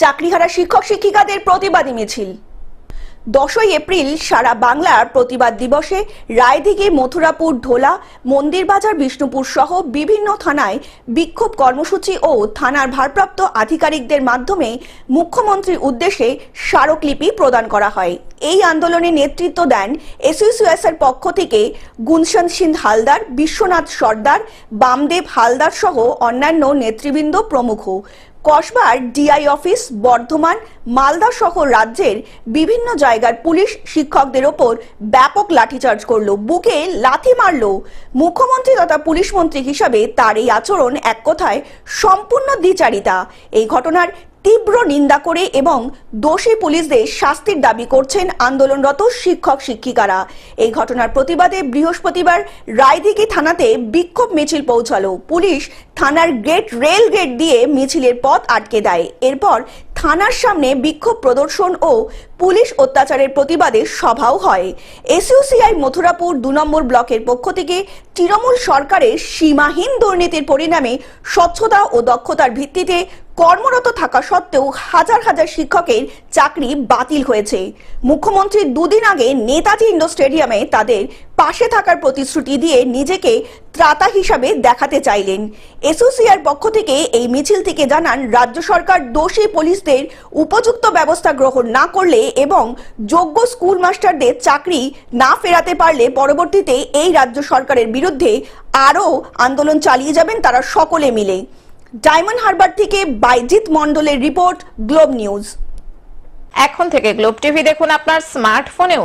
চাকরিহারা শিক্ষক শিক্ষিকাদের প্রতিবাদী মিছিল। দশই এপ্রিল সারা বাংলার প্রতিবাদ দিবসে রায়দিঘি, মথুরাপুর, ঢোলা, মন্দিরবাজার, বিষ্ণুপুর সহ বিভিন্ন থানায় বিক্ষোভ কর্মসূচি ও থানার ভারপ্রাপ্ত আধিকারিকদের মাধ্যমে মুখ্যমন্ত্রীর উদ্দেশ্যে স্মারকলিপি প্রদান করা হয়। এই আন্দোলনে নেতৃত্ব দেন এসইউসিএসের পক্ষ থেকে গুনশন সিং হালদার, বিশ্বনাথ সর্দার, বামদেব হালদার সহ অন্যান্য নেতৃবৃন্দ প্রমুখ। কসবার ডিআই অফিস, বর্ধমান, মালদা সহ রাজ্যের বিভিন্ন জায়গার পুলিশ শিক্ষকদের ওপর ব্যাপক লাঠিচার্জ করল, বুকে লাথি মারলো। মুখ্যমন্ত্রী তথা পুলিশ মন্ত্রী হিসাবে তার এই আচরণ এক কথায় সম্পূর্ণ দ্বিচারিতা। এই ঘটনার তীব্র নিন্দা করে এবং দোষী পুলিশদের শাস্তির দাবি করছেন আন্দোলনরত শিক্ষক শিক্ষিকারা। এই ঘটনার প্রতিবাদে বৃহস্পতিবার রায়দিঘি থানাতে বিক্ষোভ মিছিল পৌঁছালো। পুলিশ থানার গেট, রেল গেট দিয়ে মিছিলের পথ আটকে দেয়। এরপর থানার সামনে বিক্ষোভ প্রদর্শন ও পুলিশ অত্যাচারের প্রতিবাদে সভাও হয়। এসইউসিআই মথুরাপুর দু নম্বর ব্লকের পক্ষ থেকে তৃণমূল সরকারের সীমাহীন দুর্নীতির পরিণামে স্বচ্ছতা ও দক্ষতার ভিত্তিতে কর্মরত থাকা সত্ত্বেও হাজার হাজার শিক্ষকের চাকরি বাতিল হয়েছে। মুখ্যমন্ত্রী দুদিন আগে নেতাজি ইন্ডোর স্টেডিয়ামে তাদের পাশে থাকার প্রতিশ্রুতি দিয়ে নিজেকে ত্রাতা হিসাবে দেখাতে চাইলেন। এসোসিয়ার পক্ষ থেকে এই মিছিল থেকে জানান, রাজ্য সরকার দোষী পুলিশদের উপযুক্ত ব্যবস্থা গ্রহণ না করলে এবং যোগ্য স্কুল মাস্টারদের চাকরি না ফেরাতে পারলে পরবর্তীতে এই রাজ্য সরকারের বিরুদ্ধে আরও আন্দোলন চালিয়ে যাবেন তারা সকলে মিলে। ডায়মন্ড হারবার থেকে বাইজিৎ মণ্ডলের রিপোর্ট, গ্লোব নিউজ। এখন থেকে গ্লোব টিভি দেখুন আপনার স্মার্টফোনেও।